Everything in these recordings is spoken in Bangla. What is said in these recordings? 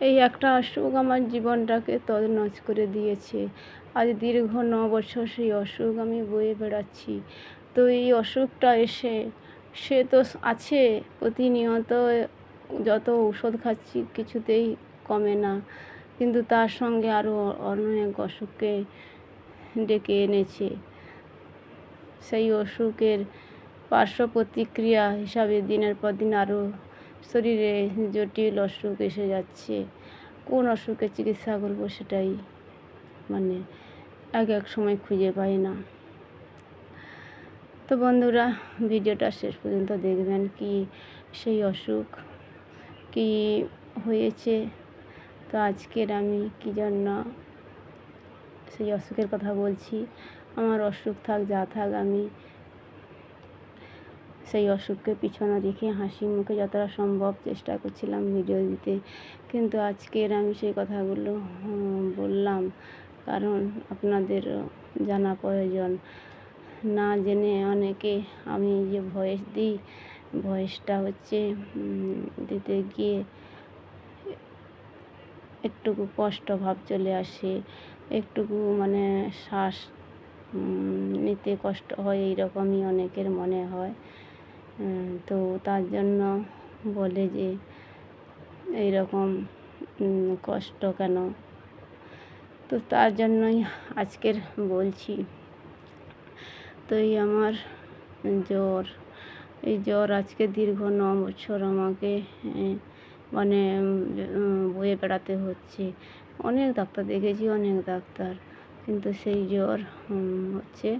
এই একটা অসুখ আমার জীবনটাকে তছনছ করে দিয়েছে। আজ দীর্ঘ ন বছর সেই অসুখ আমি বয়ে বেড়াচ্ছি। তো এই অসুখটা এসে, সে তো আছে প্রতিনিয়ত, যত ঔষধ খাচ্ছি কিছুতেই কমে না। কিন্তু তার সঙ্গে আরও অনেক অসুখকে ডেকে এনেছে। সেই অসুখের পার্শ্ব প্রতিক্রিয়া হিসাবে দিনের পর দিন আরও শরীরে জটিল অসুখ এসে যাচ্ছে, কোন অসুখের চিকিৎসা করব সেটাই মানে এক এক সময় খুঁজে পাই না। তো বন্ধুরা, ভিডিওটা শেষ পর্যন্ত দেখবেন কি সেই অসুখ কি হয়েছে। তো আজকের আমি কী জন্য সেই অসুখের কথা বলছি। আমার অসুখ থাক, যা থাক, আমি সেই অসুখকে পিছনে রেখে হাসি মুখে যতটা সম্ভব চেষ্টা করছিলাম ভিডিও দিতে। কিন্তু আজকের আমি সেই কথাগুলো বললাম কারণ আপনাদের জানা প্রয়োজন। না জেনে অনেকে আমি যে ভয়েস দিই ভয়েসটা হচ্ছে দিতে গিয়ে একটুকু কষ্ট ভাব চলে আসে, একটুকু মানে শ্বাস নিতে কষ্ট হয়, এইরকমই অনেকের মনে হয়। তো তার জন্য বলে যে এইরকম কষ্ট কেন? তো তার জন্যই আজকের বলছি। তো এই আমার জ্বর। এই জ্বর আজকে দীর্ঘ ন বছর আমাকে মানে বয়ে বেড়াতে হচ্ছে। অনেক ডাক্তার দেখেছি, অনেক ডাক্তার। কিন্তু সেই জ্বর হচ্ছে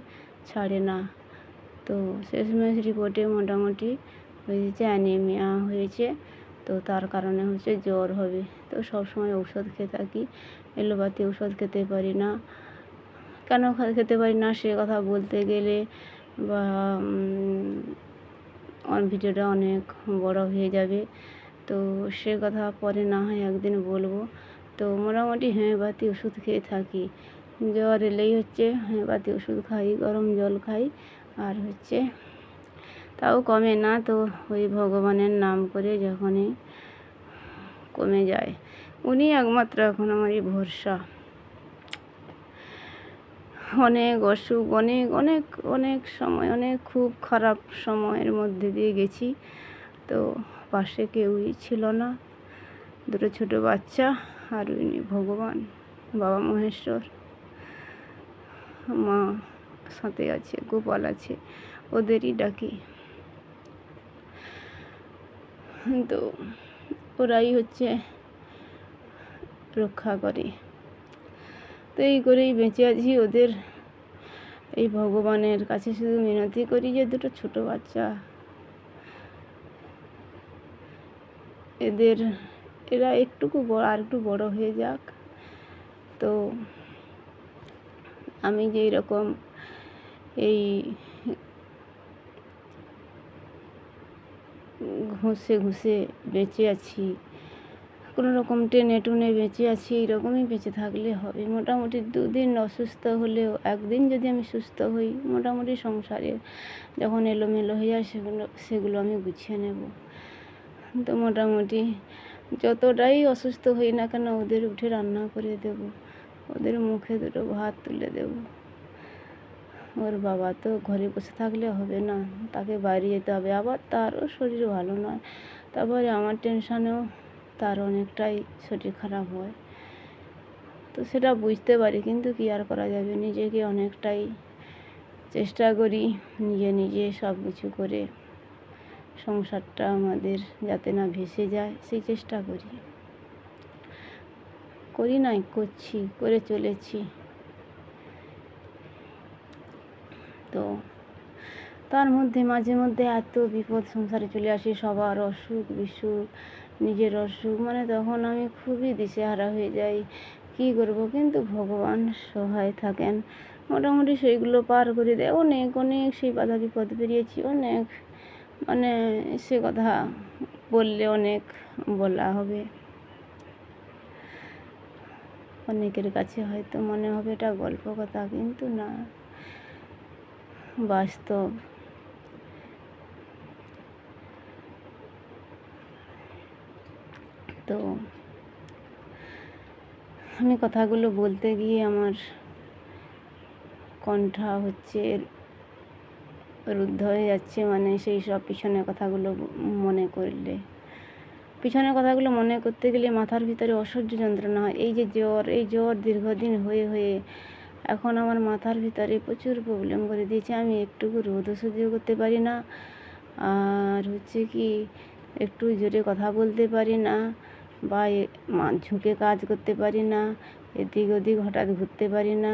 ছাড়ে না। তো শেষমেশ রিপোর্টে মোটামুটি হয়েছে অ্যানিমিয়া হয়েছে। তো তার কারণে হচ্ছে জ্বর হবে। তো সব সময় ঔষধ খেয়ে থাকি। এলোপাতি ঔষধ খেতে পারি না। কেন খেতে পারি না সে কথা বলতে গেলে বা ভিডিওটা অনেক বড় হয়ে যাবে। তো সে কথা পরে না হয় একদিন বলব। তো মোটামুটি হোমিওপ্যাথি ওষুধ খেয়ে থাকি। জ্বর এলেই হচ্ছে হোমিওপ্যাথি ওষুধ খাই, গরম জল খাই। আর হচ্ছে তাও কমে না। তো ওই ভগবানের নাম করে যখনই কমে যায়, উনি একমাত্র এখন আমারই ভরসা। অনেক অসুখ, অনেক অনেক অনেক সময়, অনেক খুব খারাপ সময়ের মধ্যে দিয়ে গেছি। তো পাশে কেউই ছিল না। দুটো ছোট বাচ্চা আর উনি ভগবান, বাবা মহেশ্বর, মা সাথে আছে, গোপাল আছে, ওদেরই ডাকি। তো ওরাই হচ্ছে রক্ষা করে। তো এই করেই বেঁচে আছি ওদের। এই ভগবানের কাছে শুধু মিনতি করি যে দুটো ছোট বাচ্চা। এদের, এরা একটুকু বড় আর একটু বড় হয়ে যাক। তো আমি যে এরকম এই ঘুষে ঘুষে বেঁচে আছি। কোনো রকম টেনে টুনে বেঁচে আছি, এইরকমই বেঁচে থাকলে হবে। মোটামুটি দুদিন অসুস্থ হলেও, একদিন যদি আমি সুস্থ হই, মোটামুটি সংসারে যখন এলোমেলো হয়ে যায়, সেগুলো সেগুলো আমি গুছিয়ে নেব। তো মোটামুটি যতটাই অসুস্থ হই না কেন, ওদের উঠে রান্না করে দেব। ওদের মুখে দুটো ভাত তুলে দেব। ওর বাবা তো ঘরে বসে থাকলে হবে না, তাকে বাইরে যেতে হবে। আবার তারও শরীর ভালো নয়, তারপরে আমার টেনশানেও তার অনেকটাই শরীর খারাপ হয়। তো সেটা বুঝতে পারি, কিন্তু কী আর করা যাবে? নিজেকে অনেকটাই চেষ্টা করি নিজে নিজে সব কিছু করে সংসারটা আমাদের যাতে না ভেসে যায়, সেই চেষ্টা করি। করি নাই, করছি, করে চলেছি। তো তার মধ্যে মাঝে মধ্যে এত বিপদ সংসারে চলে আসে, সবার অসুখ বিসুখ, নিজের অসুখ মানে তখন আমি খুবই দিশেহারা হয়ে যাই, কী করব? কিন্তু ভগবান সহায় থাকেন। মোটামুটি সেইগুলো পার করে দেয়। অনেক অনেক সেই বাধা বিপদ পেরিয়েছি অনেক মানে সে কথা বললে অনেক বলা হবে। অনেকের কাছে হয়তো মনে হবে এটা গল্প কথা, কিন্তু না। বাস্তব। তো, আমি কথাগুলো বলতে গিয়ে আমার কণ্ঠা হচ্ছে রুদ্ধ হয়ে যাচ্ছে মানে সেই সব পিছনের কথাগুলো মনে করলে। পিছনের কথাগুলো মনে করতে গেলে মাথার ভিতরে অসহ্য যন্ত্রণা হয়। এই যে জ্বর, এই জ্বর দীর্ঘদিন হয়ে হয়ে এখন আমার মাথার ভিতরে প্রচুর প্রবলেম করে দিয়েছে। আমি একটুকু রোদ সহ্য করতে পারি না। আর হচ্ছে কি, একটু জোরে কথা বলতে পারি না বা ঝুঁকে কাজ করতে পারি না, এদিক ওদিক হঠাৎ ঘুরতে পারি না।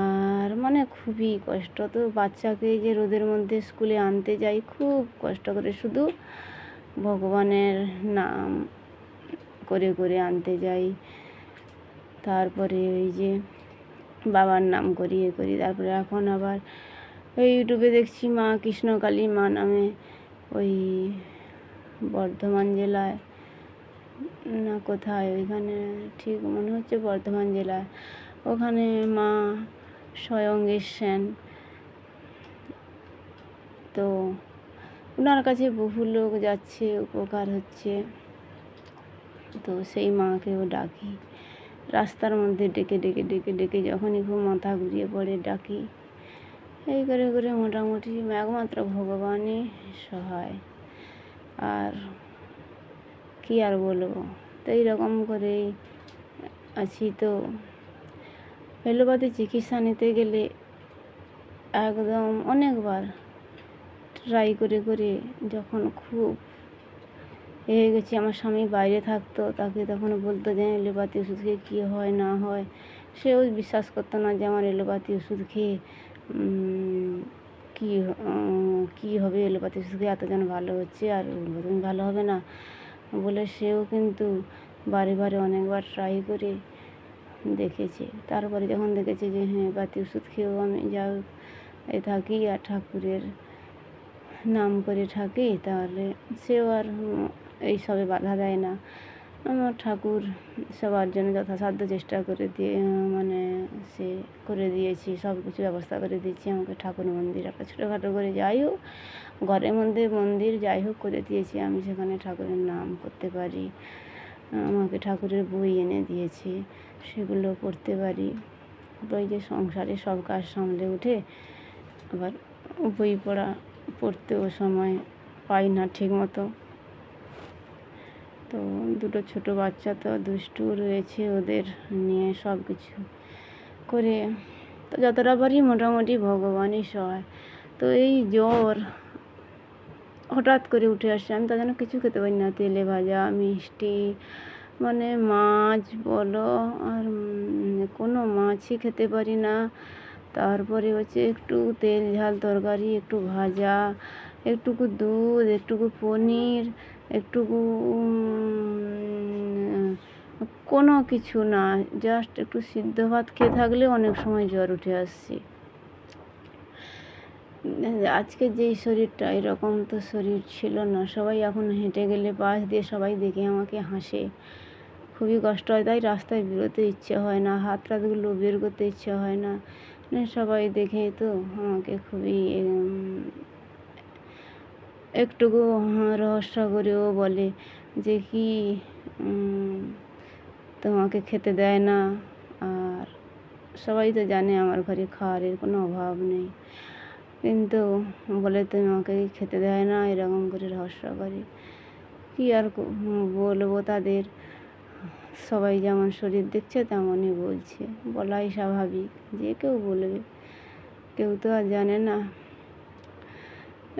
আর মানে খুবই কষ্ট। তো বাচ্চাকে যে রোদের মধ্যে স্কুলে আনতে যাই, খুব কষ্ট করে শুধু ভগবানের নাম করে করে আনতে যাই। তারপরে ওই যে বাবার নাম করি, এ করি, তারপরে এখন আবার ওই ইউটিউবে দেখছি মা কৃষ্ণকালী মা নামে ওই বর্ধমান জেলায়, না কোথায়, ওইখানে ঠিক মনে হচ্ছে বর্ধমান জেলায়। ওখানে মা স্বয়ং এসছেন তো ওনার কাছে বহু লোক যাচ্ছে, উপকার হচ্ছে। তো সেই মাকেও ডাকি। রাস্তার মধ্যে ডেকে ডেকে ডেকে ডেকে যখনই খুব মাথা ঘুরিয়ে পড়ে, ডাকি। এই করে করে মোটামুটি একমাত্র ভগবানই সহায়। আর কী আর বলব? তো এইরকম করেই আছি তো। এলোপাতি চিকিৎসা নিতে গেলে একদম অনেকবার ট্রাই করে করে যখন খুব এ হয়ে গেছি, আমার স্বামী বাইরে থাকতো, তাকে তখন বলতো যে এলোপাতি ওষুধ খেয়ে কী হয়, না হয়। সেও বিশ্বাস করতো না যে আমার এলোপাতি ওষুধ খেয়ে কী কী হবে এলোপাতি ওষুধ খেয়ে এতজন ভালো হচ্ছে আর ভালো হবে না। বলে সেও কিন্তু বারে বারে অনেকবার ট্রাই করে দেখেছে। তারপরে যখন দেখেছে যে হ্যাঁ বাতি ওষুধ খেয়েও আমি যা এ থাকি আর ঠাকুরের নাম করে থাকি, তাহলে সেও আর এইসবে বাধা দেয় না। আমার ঠাকুর সবার জন্য যথাসাধ্য চেষ্টা করে দিয়ে মানে সে করে দিয়েছি, সব কিছু ব্যবস্থা করে দিয়েছি। আমাকে ঠাকুর মন্দির, একটা ছোটোখাটো করে যাই হোক, ঘরের মধ্যে মন্দির যাই হোক করে দিয়েছি। আমি সেখানে ঠাকুরের নাম করতে পারি, আমাকে ঠাকুরের বই এনে দিয়েছে, সেগুলো পড়তে পারি। ওই যে সংসারে সব কাজ সামলে উঠে, আবার বই পড়া পড়তেও সময় পাই না ঠিক মতো তো দুটো ছোট বাচ্চা তো দুষ্টু রয়েছে ওদের নিয়ে সব কিছু করে। তো যতটা পারি মোটামুটি ভগবানই সহায়। তো এই জ্বর হঠাৎ করে উঠে আসছে আমি তার জন্য কিছু খেতে পারি না। তেলে ভাজা, মিষ্টি মানে মাছ বলো আর কোনো মাছই খেতে পারি না। তারপরে হচ্ছে একটু তেল, ঝাল, তরকারি, একটু ভাজা, একটুকু দুধ, একটুকু পনির, একটুকু কোনো কিছু না। জাস্ট একটু সিদ্ধ ভাত খেয়ে থাকলে অনেক সময় জ্বর উঠে আসছে। আজকে যেই শরীরটা, এরকম তো শরীর ছিল না। সবাই এখন হেঁটে গেলে পাশ দিয়ে সবাই দেখে আমাকে হাসে। খুবই কষ্ট হয়। তাই রাস্তায় বেরোতে ইচ্ছে হয় না। হাত টাতগুলো বের করতে ইচ্ছে হয় না। সবাই দেখে তো আমাকে খুবই একটুকু রহস্য করেও বলে যে কি তোমাকে খেতে দেয় না। আর সবাই তো জানে আমার ঘরে খাওয়ারের কোনো অভাব নেই। কিন্তু বলে, তুমি আমাকে খেতে দেয় না? এরকম করে রহস্য করে। কী আর বলব তাদের? সবাই যেমন শরীর দেখছে, তেমনই বলছে। বলাই স্বাভাবিক, যে কেউ বলবে। কেউ তো আর জানে না।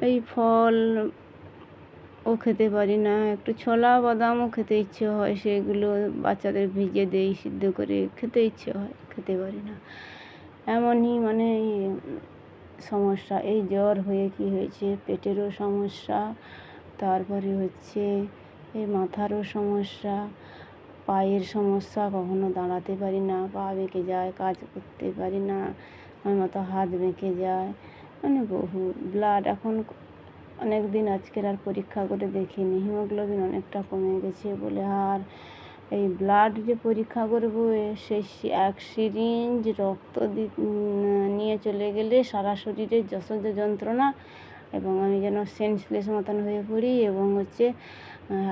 এই ফল ও খেতে পারি না, একটু ছোলা, বাদামও খেতে ইচ্ছে হয়, সেগুলো বাচ্চাদের ভিজে দেই, সিদ্ধ করে খেতে ইচ্ছে হয়, খেতে পারি না। এমনই মানে সমস্যা, এই জ্বর হয়ে কি হয়েছে, পেটেরও সমস্যা, তারপরে হচ্ছে এই মাথারও সমস্যা পায়ের সমস্যা, কখনো দাঁড়াতে পারি না, পা বেঁকে যায়, কাজ করতে পারি না, আমার মতো হাত বেঁকে যায়। মানে বহু ব্লাড এখন অনেক দিন আজকের আর পরীক্ষা করে দেখিনি হিমোগ্লোবিন অনেকটা কমে গেছে বলে আর এই ব্লাড যে পরীক্ষা করব সেই এক সিরিঞ্জ রক্ত নিয়ে চলে গেলে সারা শরীরে যশোজ যন্ত্রণা এবং আমি যেন সেন্সলেস মতন হয়ে পড়ি এবং হচ্ছে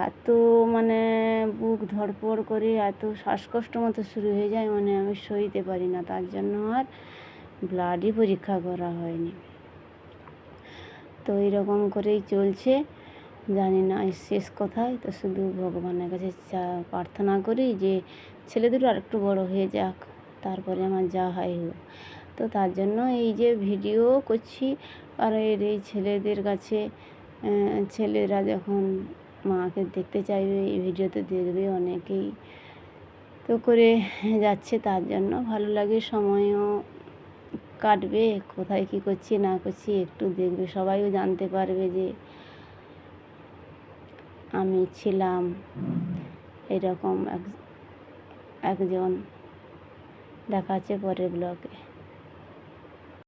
এত মানে বুক ধড়ফড় করে, এত শ্বাসকষ্ট মতো শুরু হয়ে যায় মানে আমি সইতে পারি না। তার জন্য আর ব্লাডই পরীক্ষা করা হয়নি। তো এইরকম করেই চলছে। জানি না শেষ কোথায়। তো শুধু ভগবানের কাছে চা প্রার্থনা করি যে ছেলে দুটো আরেকটু বড় হয়ে যাক, তারপরে আমার যা হয় হোক। তো তার জন্য এই যে ভিডিও করছি আর এর এই ছেলেদের কাছে ছেলেরা যখন মাকে দেখতে চাইবে, এই ভিডিওতে দেখবে অনেকেই। তো করে যাচ্ছে তার জন্য। ভালো লাগে, সময়ও কাটবে, কোথায় কী করছি, না করছি, একটু দেখবে। সবাইও জানতে পারবে যে আমি ছিলাম এরকম এক, একজন। দেখা আছে পরের ব্লগে।